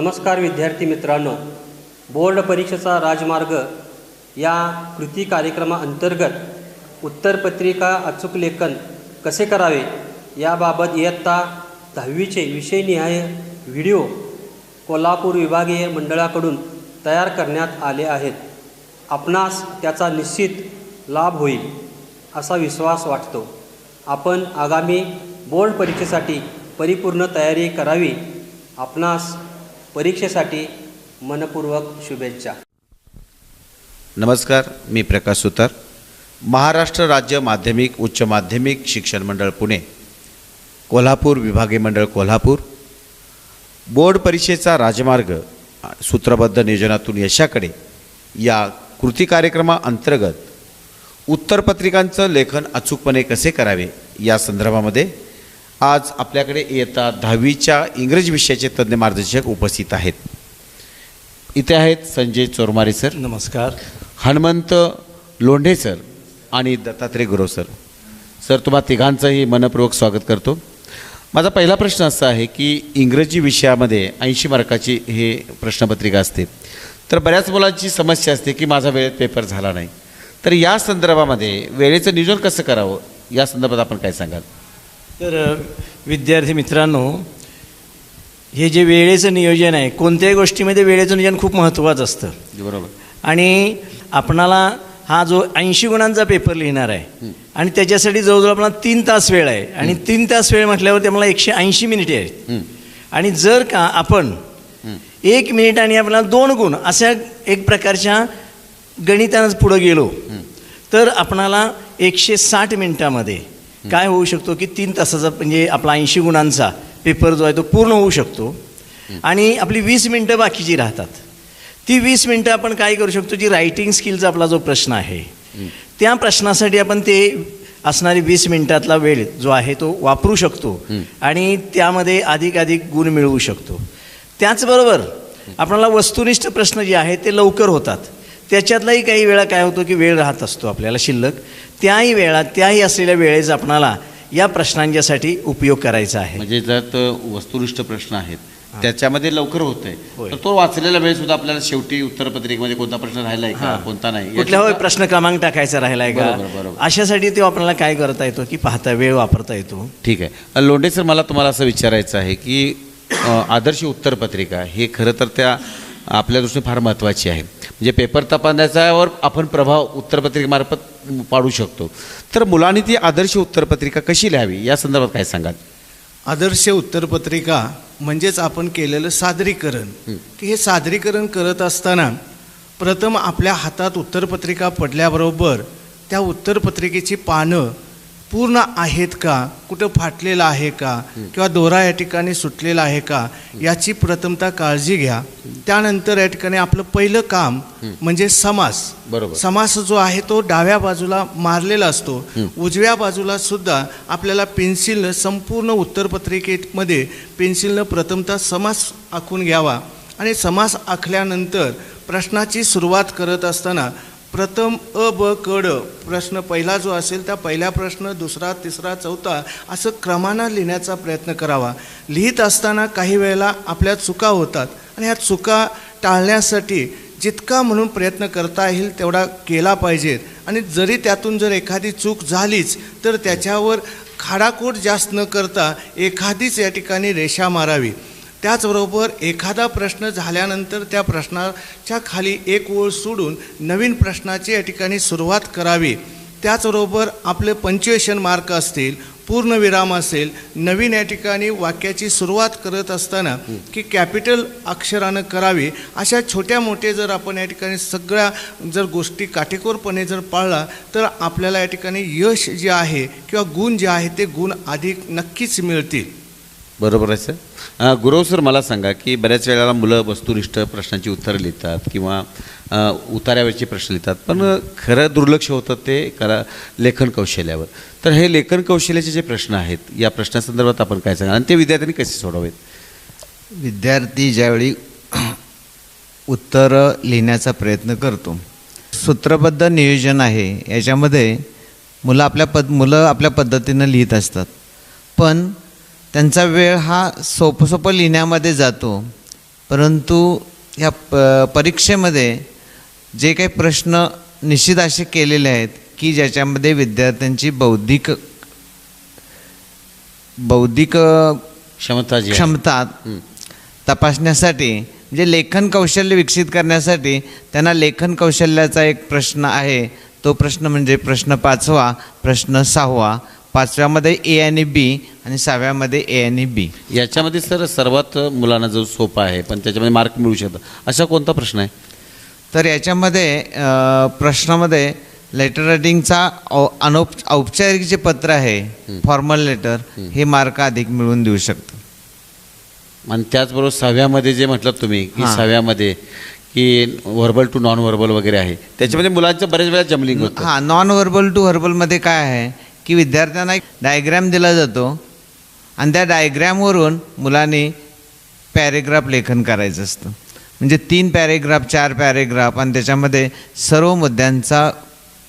नमस्कार विद्यार्थी मित्रांनो. बोर्ड परीक्षेचा राजमार्ग या कृती कार्यक्रमाअंतर्गत उत्तरपत्रिका अचूक लेखन कसे करावे याबाबत इयत्ता दहावीचे विषयनिहाय व्हिडिओ कोल्हापूर विभागीय मंडळाकडून तयार करण्यात आले आहेत. आपणास त्याचा निश्चित लाभ होईल असा विश्वास वाटतो. आपण आगामी बोर्ड परीक्षेसाठी परिपूर्ण तयारी करावी आपणास परीक्षेसाठी मनपूर्वक शुभेच्छा. नमस्कार मी प्रकाश सुतार. महाराष्ट्र राज्य माध्यमिक उच्च माध्यमिक शिक्षण मंडळ पुणे कोल्हापूर विभागीय मंडळ कोल्हापूर. बोर्ड परीक्षेचा राजमार्ग सूत्रबद्ध नियोजनातून यशाकडे. या कृती कार्यक्रमाअंतर्गत उत्तरपत्रिकांचं लेखन अचूकपणे कसे करावे या संदर्भामध्ये आज आपल्याकडे इयत्ता दहावीच्या इंग्रजी विषयाचे तज्ज्ञ मार्गदर्शक उपस्थित आहेत. इथे आहेत संजय चोरमारे सर. नमस्कार. हनुमंत लोंढे सर आणि दत्तात्रय गुरव सर. सर तुम्हा तिघांचंही मनपूर्वक स्वागत करतो. माझा पहिला प्रश्न असा आहे की इंग्रजी विषयामध्ये ऐंशी मार्काची हे प्रश्नपत्रिका असते. तर बऱ्याच मुलांची समस्या असते की माझा वेळेत पेपर झाला नाही. तर या संदर्भामध्ये वेळेचं नियोजन कसं करावं? या संदर्भात आपण काय सांगाल? तर विद्यार्थी मित्रांनो हे जे वेळेचं नियोजन आहे कोणत्याही गोष्टीमध्ये वेळेचं नियोजन खूप महत्त्वाचं असतं. बरोबर. आणि आपणाला हा जो ऐंशी गुणांचा पेपर लिहिणार आहे आणि त्याच्यासाठी जवळजवळ आपल्याला तीन तास वेळ आहे आणि तीन तास वेळ म्हटल्यावर ते मला एकशे ऐंशी मिनिटे आहेत. आणि जर का आपण एक मिनिट आणि आपल्याला दोन गुण अशा एक प्रकारच्या गणितानं पुढं गेलो तर आपणाला एकशे साठ मिनिटामध्ये काय होऊ शकतो की तीन तासाचा म्हणजे आपला ऐंशी गुणांचा पेपर जो आहे तो पूर्ण होऊ शकतो. आणि आपली वीस मिनटं बाकीची राहतात ती वीस मिनटं आपण काय करू शकतो? जी रायटिंग स्किलचा आपला जो प्रश्न आहे त्या प्रश्नासाठी आपण ते असणारी वीस मिनिटातला वेळ जो आहे तो वापरू शकतो आणि त्यामध्ये अधिक अधिक गुण मिळवू शकतो. त्याचबरोबर आपल्याला वस्तुनिष्ठ प्रश्न जे आहेत ते लवकर होतात. त्याच्यातलाही काही वेळा काय होतो की वेळ राहत असतो आपल्याला शिल्लक. त्याही वेळा त्याही असलेल्या वेळेचा आपणाला या प्रश्नांच्यासाठी उपयोग करायचा आहे. म्हणजे जर वस्तुनिष्ठ प्रश्न आहेत त्याच्यामध्ये लवकर होत आहे. तर तो वाचलेला वेळ सुद्धा आपल्याला शेवटी उत्तरपत्रिकेमध्ये कोणता प्रश्न राहिला आहे का. कोणता नाही कुठल्या याची- प्रश्न क्रमांक टाकायचा राहिला आहे का? बरोबर. अशासाठी ते आपल्याला काय करता येतो की पाहता वेळ वापरता येतो. ठीक आहे. लोंढे सर मला तुम्हाला असं विचारायचं आहे की आदर्श उत्तरपत्रिका हे खरं तर त्या आपल्या दृष्टीने फार महत्त्वाची आहे. म्हणजे पेपर तपासण्याच्यावर आपण प्रभाव उत्तरपत्रिकेमार्फत पाडू शकतो. तर मुलांनी ती आदर्श उत्तरपत्रिका कशी लिहावी? या संदर्भात काय सांगाल? आदर्श उत्तरपत्रिका म्हणजेच आपण केलेलं सादरीकरण. की हे सादरीकरण करत असताना प्रथम आपल्या हातात उत्तरपत्रिका पडल्याबरोबर त्या उत्तरपत्रिकेची पानं पूर्ण आहेत का? कुठं फाटलेलं आहे का? किंवा दोरा या ठिकाणी सुटलेला आहे का? याची प्रथमतः काळजी घ्या. त्यानंतर या ठिकाणी आपलं पहिलं काम म्हणजे समास. बरोबर. समास जो आहे तो डाव्या बाजूला मारलेला असतो. उजव्या बाजूला सुद्धा आपल्याला पेन्सिलनं संपूर्ण उत्तरपत्रिकेमध्ये पेन्सिलनं प्रथमतः समास आखून घ्यावा. आणि समास आखल्यानंतर प्रश्नाची सुरुवात करत असताना प्रथम अ ब कड प्रश्न पहिला जो असेल त्या पहिल्या प्रश्न दुसरा तिसरा चौथा असं क्रमानं लिहिण्याचा प्रयत्न करावा. लिहित असताना काही वेळेला आपल्या चुका होतात आणि ह्या चुका टाळण्यासाठी जितका म्हणून प्रयत्न करता येईल तेवढा केला पाहिजेत आणि जरी त्यातून जर एखादी चूक झालीच तर त्याच्यावर खाडाकोट जास्त न करता एखादीच या ठिकाणी रेषा मारावी. त्याचबरोबर एखादा प्रश्न झाल्यानंतर त्या प्रश्नाच्या खाली एक ओळ सोडून नवीन प्रश्नाची या ठिकाणी सुरुवात करावी. त्याचबरोबर आपले पंच्युएशन मार्क असतील पूर्णविराम असेल नवीन या ठिकाणी वाक्याची सुरुवात करत असताना की कॅपिटल अक्षरानं करावी अशा छोट्या मोठे जर आपण या ठिकाणी सगळ्या जर गोष्टी काटेकोरपणे जर पाळला तर आपल्याला या ठिकाणी यश जे आहे किंवा गुण जे आहे ते गुण अधिक नक्कीच मिळतील. बरोबर आहे सर गुरव सर मला सांगा की बऱ्याच वेळेला मुलं वस्तुनिष्ठ प्रश्नांची उत्तरं लिहितात किंवा अ, उतार्यावरचे प्रश्न लिहितात. पण खरं दुर्लक्ष होतं ते करा लेखन कौशल्यावर. तर हे लेखन कौशल्याचे जे प्रश्न आहेत या प्रश्नासंदर्भात आपण काय सांगा आणि ते विद्यार्थ्यांनी कसे सोडवेत विद्यार्थी ज्यावेळी उत्तरं लिहिण्याचा प्रयत्न करतो सूत्रबद्ध नियोजन आहे याच्यामध्ये मुलं आपल्या पद मुलं आपल्या पद्धतीनं लिहित असतात. पण त्यांचा वेळ हा सोपं सोपं लिहिण्यामध्ये जातो. परंतु ह्या प परीक्षेमध्ये जे काही प्रश्न निश्चित असे केलेले आहेत की ज्याच्यामध्ये विद्यार्थ्यांची बौद्धिक बौद्धिक क्षमता. क्षमता तपासण्यासाठी म्हणजे लेखन कौशल्य विकसित करण्यासाठी त्यांना लेखन कौशल्याचा एक प्रश्न आहे. तो प्रश्न म्हणजे प्रश्न पाचवा प्रश्न सहावा. पाचव्यामध्ये ए आणि बी आणि सहाव्यामध्ये ए आणि बी याच्यामध्ये सर सर्वात मुलांना जो सोपा आहे पण त्याच्यामध्ये मार्क मिळू शकतात असा कोणता प्रश्न आहे? तर याच्यामध्ये प्रश्नामध्ये लेटर रायटिंगचा अनौप औपचारिक जे पत्र आहे फॉर्मल लेटर हे मार्क अधिक मिळवून देऊ शकतं. आणि त्याचबरोबर सहाव्यामध्ये जे म्हटलं तुम्ही की. सहाव्यामध्ये की व्हर्बल टू नॉन व्हर्बल वगैरे आहे त्याच्यामध्ये मुलांचं बरेच वेळा जमलिंग होतं. हां नॉन व्हर्बल टू व्हर्बलमध्ये काय आहे की विद्यार्थ्यांना एक डायग्रॅम दिला जातो. आणि त्या डायग्रॅमवरून मुलांनी पॅरेग्राफ लेखन करायचं असतं. म्हणजे तीन पॅरेग्राफ चार पॅरेग्राफ आणि त्याच्यामध्ये सर्व मुद्द्यांचा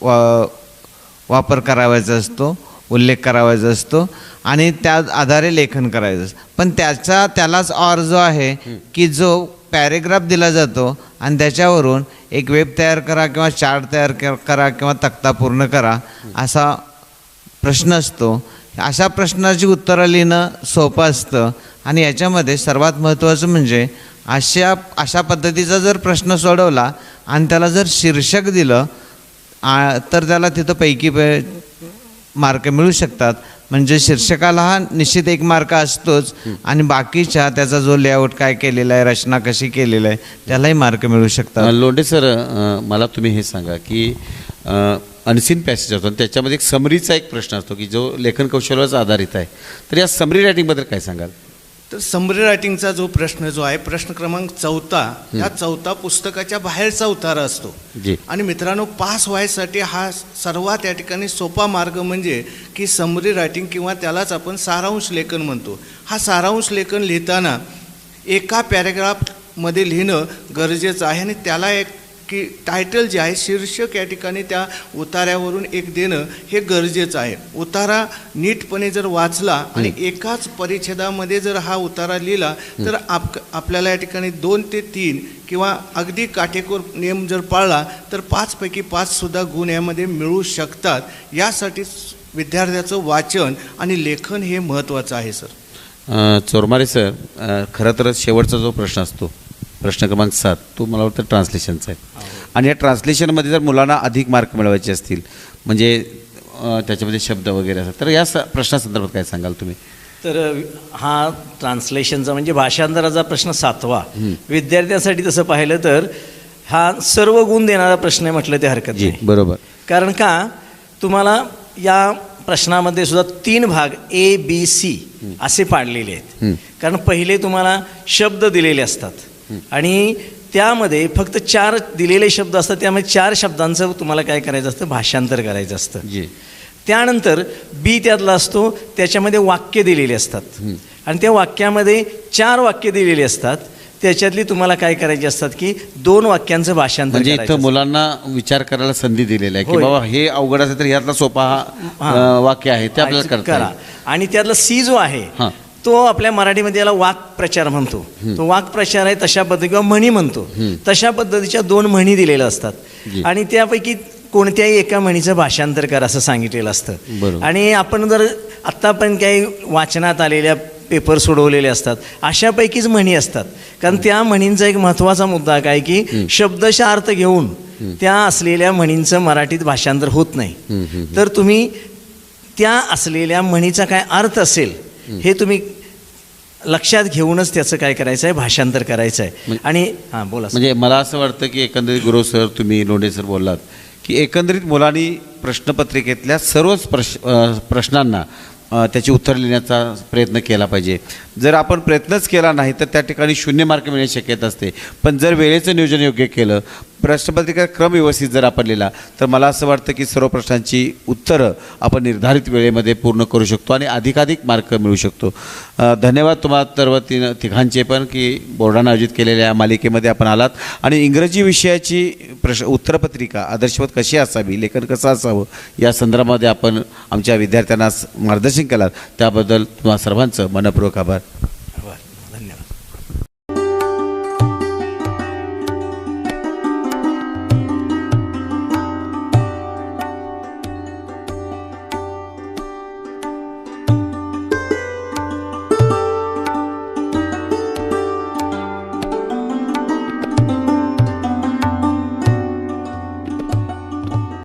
वा वापर करावायचा असतो उल्लेख करावायचा असतो आणि त्या आधारे लेखन करायचं असतं. पण त्याचा त्यालाच ऑर जो आहे की जो पॅरेग्राफ दिला जातो आणि त्याच्यावरून एक वेब तयार करा किंवा चार्ट तयार क- करा किंवा तक्ता पूर्ण करा असा प्रश्न असतो. अशा प्रश्नाची उत्तरं लिहिणं सोपं असतं. आणि याच्यामध्ये सर्वात महत्त्वाचं म्हणजे अशा अशा पद्धतीचा जर प्रश्न सोडवला आणि त्याला जर शीर्षक दिलं आ, तर त्याला तिथं पैकी पै मार्क मिळू शकतात. म्हणजे शीर्षकाला हा निश्चित एक मार्क असतोच. आणि बाकीच्या त्याचा जो लेआउट काय केलेला आहे रचना कशी केलेली आहे त्यालाही मार्क मिळू शकतात. अ, लोंढे सर मला तुम्ही हे सांगा की अनसीन पॅसेज असतो. आणि त्याच्यामध्ये एक समरीचा एक प्रश्न असतो की जो लेखन कौशल्यावरच आधारित आहे. तर या समरी रायटिंगबद्दल काय सांगाल? तर समरी रायटिंगचा जो प्रश्न जो आहे प्रश्न क्रमांक चौथा या चौथा पुस्तकाच्या बाहेरचा उतारा असतो. जी. आणि मित्रांनो पास व्हायसाठी हा सर्वात या ठिकाणी सोपा मार्ग म्हणजे की समरी रायटिंग किंवा त्यालाच आपण सारांश लेखन म्हणतो. हा सारांश लेखन लिहिताना एका पॅरेग्राफमध्ये लिहिणं गरजेचं आहे आणि त्याला एक की टायटल जे आहे शीर्षक या ठिकाणी त्या उतार्यावरून एक देणं हे गरजेचं आहे. उतारा नीटपणे जर वाचला आणि एकाच परिच्छेदामध्ये जर हा उतारा लिहिला तर आप आपल्याला या ठिकाणी दोन ते तीन किंवा अगदी काटेकोर नियम जर पाळला तर पाचपैकी पाचसुद्धा गुण यामध्ये मिळू शकतात. यासाठी विद्यार्थ्याचं वाचन आणि लेखन हे महत्त्वाचं आहे सर. चोरमारे सर खरं तर शेवटचा जो प्रश्न असतो प्रश्न क्रमांक सात. तो मला वाटतं ट्रान्सलेशनचा आहे. आणि या ट्रान्सलेशनमध्ये जर मुलांना अधिक मार्क मिळवायचे असतील म्हणजे त्याच्यामध्ये शब्द वगैरे असतात तर या स प्रश्नासंदर्भात काय सांगाल तुम्ही? तर हा ट्रान्सलेशनचा म्हणजे भाषांतराचा प्रश्न सातवा. विद्यार्थ्यांसाठी तसं पाहिलं तर हा सर्व गुण देणारा प्रश्न आहे म्हटलं ते हरकत नाही. बरोबर. कारण का? तुम्हाला या प्रश्नामध्ये सुद्धा तीन भाग ए बी सी असे पाडलेले आहेत. कारण पहिले तुम्हाला शब्द दिलेले असतात. आणि त्यामध्ये फक्त चार दिलेले शब्द असतात त्यामध्ये चार शब्दांचं तुम्हाला काय करायचं असतं भाषांतर करायचं असतं जी त्यानंतर बी त्यातला असतो त्याच्यामध्ये वाक्य दिलेली असतात आणि त्या वाक्यामध्ये चार वाक्य दिलेली असतात त्याच्यातली तुम्हाला काय करायची असतात की दोन वाक्यांचं भाषांतर म्हणजे इथं. मुलांना विचार करायला संधी दिलेली आहे की. बाबा हे अवघड असेल तर ह्यातला सोपा हा वाक्य आहे ते आपल्याला करा. आणि त्यातला सी जो आहे. तो आपल्या मराठीमध्ये याला वाक्प्रचार म्हणतो. तो वाक्प्रचार आहे तशा पद्धती किंवा म्हणी म्हणतो. तशा पद्धतीच्या दोन म्हणी दिलेल्या असतात. आणि त्यापैकी कोणत्याही एका म्हणीचं भाषांतर कर असं सांगितलेलं असतं. आणि आपण जर आत्तापर्यंत काही वाचनात आलेल्या पेपर सोडवलेले असतात अशापैकीच म्हणी असतात. कारण त्या म्हणींचा एक महत्त्वाचा मुद्दा काय की शब्दशः अर्थ घेऊन त्या असलेल्या म्हणींचं मराठीत भाषांतर होत नाही. तर तुम्ही त्या असलेल्या म्हणीचा काय अर्थ असेल हे तुम्ही लक्षात घेऊनच त्याचं काय करायचं आहे भाषांतर करायचं आहे म्हण- आणि हां बोला. म्हणजे मला असं वाटतं की एकंदरीत गुरु सर तुम्ही लोंढे सर बोललात की एकंदरीत मुलांनी प्रश्नपत्रिकेतल्या सर्वच प्रश प्रश्नांना त्याची उत्तर लिहिण्याचा प्रयत्न केला पाहिजे. जर आपण प्रयत्नच केला नाही तर त्या ठिकाणी शून्य मार्क मिळण्याची शक्यता असते. पण जर वेळेचं नियोजन योग्य केलं प्रश्नपत्रिका क्रम व्यवस्थित जर आपण लिहिला तर मला असं वाटतं की सर्व प्रश्नांची उत्तरं आपण निर्धारित वेळेमध्ये पूर्ण करू शकतो आणि अधिकाधिक मार्क मिळू शकतो. धन्यवाद तुम्हाला सर्व तीन तिघांचे पण की बोर्डानं आयोजित केलेल्या या मालिकेमध्ये आपण आलात. आणि इंग्रजी विषयाची प्रश उत्तरपत्रिका आदर्शवत कशी असावी लेखन कसं असावं या संदर्भामध्ये आपण आमच्या विद्यार्थ्यांना मार्गदर्शन केलात. त्याबद्दल तुम्हा सर्वांचं मनपूर्वक आभार.